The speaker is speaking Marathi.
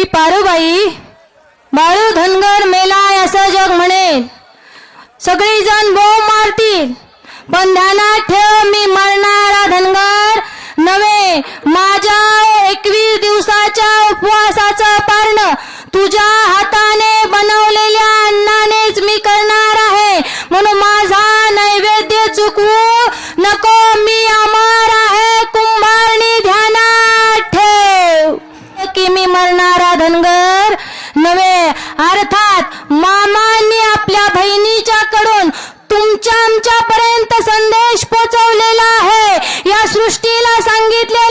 की पारुबाई बाळू धनगर मेलाय असं जग म्हणेल सगळी जण बोंब मारतील. पण ध्यानात ठेव मी मरणारा धनगर नव्हे. माझ्या एकवीस दिवसाच्या उपवासाचं पारण तुझ्या हाताने बनवलेल्या अन्नानेच मी करणार आहे. म्हणून मरणारा धनगर. नव्हे अर्थात मामांनी आपल्या बहिणीच्या कडून तुमच्या आमच्यापर्यंत संदेश पोचवलेला आहे. या सृष्टीला सांगितले